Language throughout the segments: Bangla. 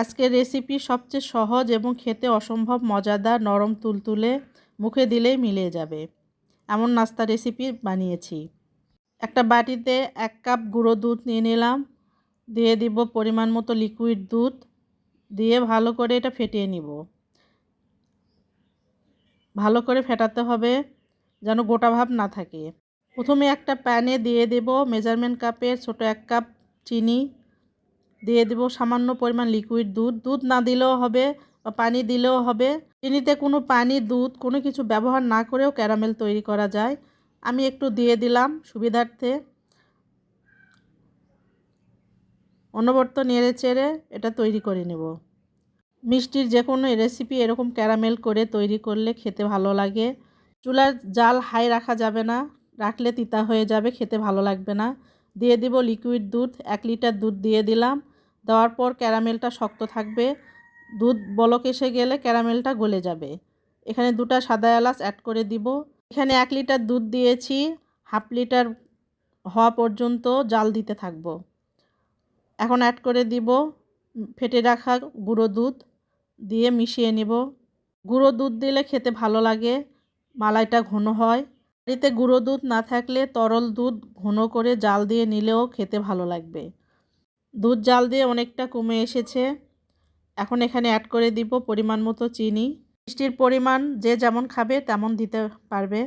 আজকের রেসিপি সবচেয়ে সহজ এবং খেতে অসম্ভব মজাদার নরম তুলতুলে মুখে দিলেই মিলে যাবে। এমন নাস্তা রেসিপি বানিয়েছি। একটা বাটিতে এক কাপ গুঁড়ো দুধ নিয়ে নিলাম। দিয়ে দিব পরিমাণ মতো লিকুইড দুধ। দিয়ে ভালো করে এটা ফেটিয়ে নিব। ভালো করে ফেটাতে হবে যেন গোটা ভাব না থাকে। প্রথমে একটা প্যানে দিয়ে দেব মেজারমেন্ট কাপের ছোট এক কাপ চিনি। দিয়ে দেব সামান্য পরিমাণ লিকুইড দুধ। দুধ না দিলেও হবে বা পানি দিলেও হবে। চিনিতে কোনো পানি, দুধ, কোনো কিছু ব্যবহার না করেও ক্যারামেল তৈরি করা যায়। আমি একটু দিয়ে দিলাম সুবিধার্থে। অনবর্ত নেড়ে চেড়ে এটা তৈরি করে নেব। মিষ্টির যে কোনো রেসিপি এরকম ক্যারামেল করে তৈরি করলে খেতে ভালো লাগে। চুলার জাল হাই রাখা যাবে না। রাখলে তিতা হয়ে যাবে, খেতে ভালো লাগবে না। দিয়ে দিব লিকুইড দুধ, এক লিটার দুধ দিয়ে দিলাম। দেওয়ার পর ক্যারামেলটা শক্ত থাকবে। দুধ বলক এসে গেলে ক্যারামেলটা গলে যাবে। এখানে দুটা সাদা এলাচ অ্যাড করে দিব। এখানে এক লিটার দুধ দিয়েছি। হাফ লিটার হওয়া পর্যন্ত জাল দিতে থাকব। এখন অ্যাড করে দিব ফেটে রাখা গুঁড়ো দুধ দিয়ে মিশিয়ে নিব। গুঁড়ো দুধ দিলে খেতে ভালো লাগে, মালাইটা ঘন হয়। বাড়িতে গুঁড়ো দুধ না থাকলে তরল দুধ ঘন করে জাল দিয়ে নিলেও খেতে ভালো লাগবে। দুধ জাল দিয়ে অনেকটা কমে এসেছে। এখন এখানে অ্যাড করে দিব পরিমাণ মতো চিনি। মিষ্টির পরিমাণ যে যেমন খাবে তেমন দিতে পারবে।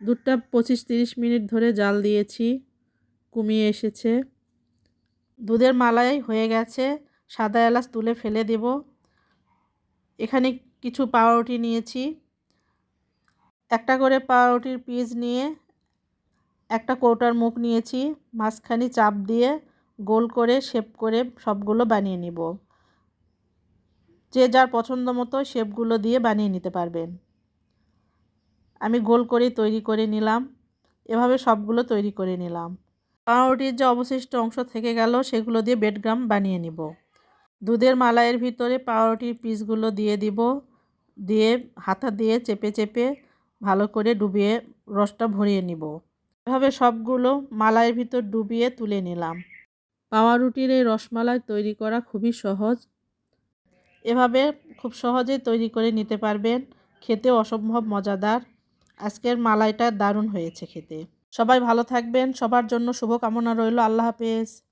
দুধটা পঁচিশ তিরিশ মিনিট ধরে জাল দিয়েছি, কমিয়ে এসেছে। দুধের মালাই হয়ে গেছে, সাদা এলাচ তুলে ফেলে দেব। এখানে কিছু পাউরুটি নিয়েছি। একটা করে পাউরুটির পিস নিয়ে একটা কৌটার মুখ নিয়েছি, মাঝখানে চাপ দিয়ে গোল করে, শেপ করে সবগুলো বানিয়ে নিব। যে যার পছন্দ মতো শেপগুলো দিয়ে বানিয়ে নিতে পারবেন। আমি গোল করেই তৈরি করে নিলাম। এভাবে সবগুলো তৈরি করে নিলাম। পাউরুটির যে অবশিষ্ট অংশ থেকে গেল, সেগুলো দিয়ে বেডগ্রাম বানিয়ে নিব। দুধের মালাইয়ের ভিতরে পাউরুটির পিসগুলো দিয়ে দিব। দিয়ে হাতা দিয়ে চেপে চেপে ভালো করে ডুবিয়ে রসটা ভরিয়ে নিব। এভাবে সবগুলো মালাইয়ের ভিতর ডুবিয়ে তুলে নিলাম। পাউরুটির এই রসমালাই তৈরি করা খুবই সহজ। এভাবে খুব সহজে তৈরি করে নিতে পারবেন। খেতে অসম্ভব মজাদার। আজকের মালাইটা দারুণ হয়েছে খেতে। সবাই ভালো থাকবেন। সবার জন্য শুভকামনা রইল। আল্লাহ হাফেজ।